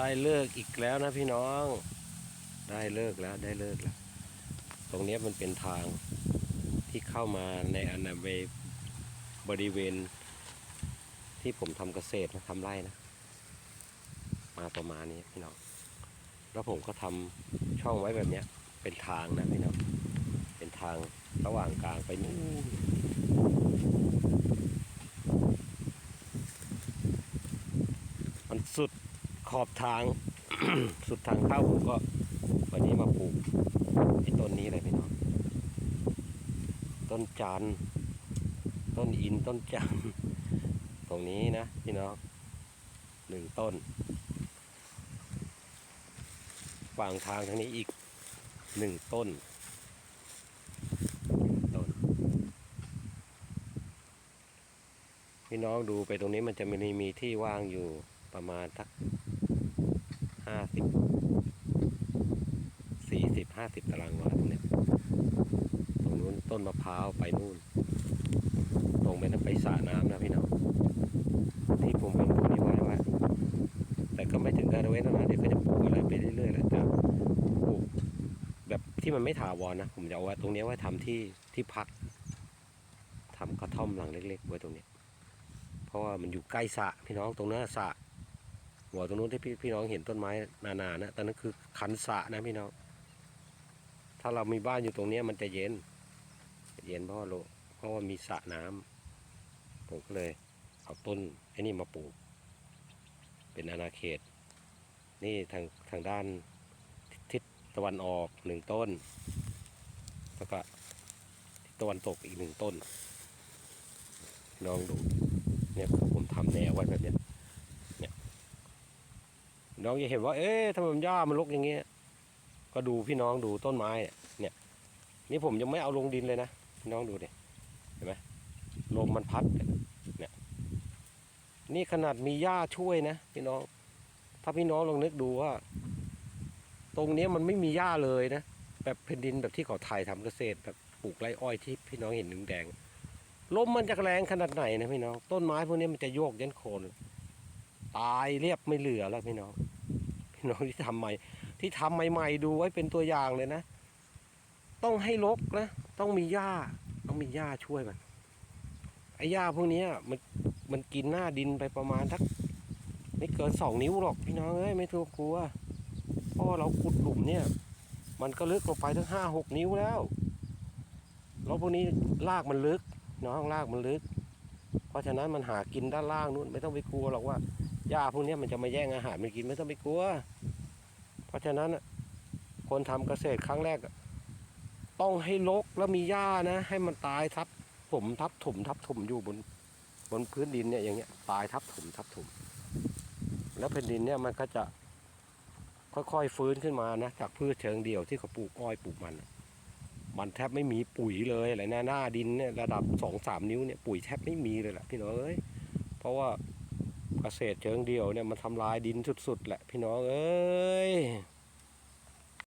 ได้เลิกอีกแล้วนะพี่น้อง ได้เลิกแล้วได้เลิกแล้ว ตรงนี้มันเป็นทางที่เข้ามาในอนาเวบริเวณ ที่ผมทำเกษตรนะทำไร่นะ มาประมาณนี้พี่น้อง แล้วผมก็ทำช่องไว้แบบนี้เป็นทางนะพี่น้อง เป็นทางระหว่างกลางไปนู่นมันสุด ขอบทาง สุดทางเข้าผมก็ วันนี้มาปลูกไอ้ต้นนี้เลยพี่น้องต้นจันต้นอินต้นจันตรงนี้นะพี่น้องหนึ่งต้นฝั่งทางทางนี้อีกหนึ่งต้นต้น พี่น้องดูไปตรงนี้มันจะมีมีที่ว่างอยู่ ประมาณสักห้าสิบสี่สิบห้าสิบตารางวาตรงเนี้ยตรงนู้นต้นมะพร้าวไปนู่น ตรงไปนั้นไปสระน้ำนะพี่น้องที่ผมเป็นตรงนี้ไว้ไว้แต่ก็ไม่ถึงกับเว้นแล้นะเดี๋ยวก็จะปลูกอะไรไปเรื่อยๆแล้วจะปลูกแบบที่มันไม่ถาวรนะผมจะเอาไว้ตรงนี้ไว้ทำที่ที่พักทำกระท่อมหลังเล็กๆไว้ตรงนี้ เพราะว่ามันอยู่ใกล้สระพี่น้องตรงนั้นสระ หัวตรงนู้นที่พี่พี่น้องเห็นต้นไม้นานานะตอนนั้นคือคันสะนะพี่น้อง ถ้าเรามีบ้านอยู่ตรงเนี้ยมันจะเย็น เย็นเพราะโลเพราะว่ามีสระน้ำผมก็เลยเอาต้นไอ้นี่มาปลูก เป็นอาณาเขต นี่ทางทางด้านทิศตะวันออกหนึ่งต้น แล้วก็ทิศตะวันตกอีกหนึ่งต้นลองดูเนี่ยผมทำแนวไว้แบบนี้น น้องจะเห็นว่า เอ๊ะทำไมมันหญ้ามันรกอย่างเงี้ย ก็ดูพี่น้องดูต้นไม้เนี่ย นี่ผมยังไม่เอาลงดินเลยนะพี่น้องดูดิเห็นไหมลมมันพัดเนี่ย นี่ขนาดมีหญ้าช่วยนะพี่น้อง ถ้าพี่น้องลองนึกดูว่า ตรงนี้มันไม่มีหญ้าเลยนะแบบแผ่นดินแบบที่เขาไทยทำเกษตรแบบปลูกไร่อ้อยที่พี่น้องเห็นหนึ่งแดงลมมันจะแรงขนาดไหนนะพี่น้อง ต้นไม้พวกนี้มันจะโยกยันโคน ตายเรียบไม่เหลือแล้วพี่น้อง พี่น้องที่ทำใหม่ ที่ทำใหม่ๆดูไว้เป็นตัวอย่างเลยนะ ต้องให้รกนะ ต้องมีหญ้า ต้องมีหญ้าช่วยมันไอ้หญ้าพวกนี้มันมันกินหน้าดินไปประมาณทักไม่เกินสองนิ้วหรอกพี่น้องเอ้ยไม่ต้องกลัวเพราะว่าเราขุดหลุมเนี่ย มันก็ลึกลงไปถึงห้าหกนิ้วแล้วแล้วพวกนี้รากมันลึกน้องรากมันลึก เพราะฉะนั้นมันหากินด้านล่างนู่นไม่ต้องไปกลัวหรอกว่า หญ้าพวกนี้มันจะมาแย่งอาหารมันกินไม่ต้องไปกลัว เพราะฉะนั้นคนทำเกษตรครั้งแรก ต้องให้รกแล้วมีหญ้านะ ให้มันตายทับถมทับถมทับถมอยู่บนบนพื้นดินเนี่ยอย่างเงี้ยตายทับถมทับถม แล้วแผ่นดินเนี่ยมันก็จะค่อยๆฟื้นขึ้นมานะจากพืชเชิงเดี่ยวที่เขาปลูกอ้อยปลูกมัน มันแทบไม่มีปุ๋ยเลยอะไรหน้าหน้าดินเนี่ยระดับสองสามนิ้วเนี่ยปุ๋ยแทบไม่มีเลยแหละพี่น้องเอ้ยเพราะว่า เกษตรเชิงเดียวเนี่ยมันทำลายดินสุดๆแหละพี่น้องเอ้ย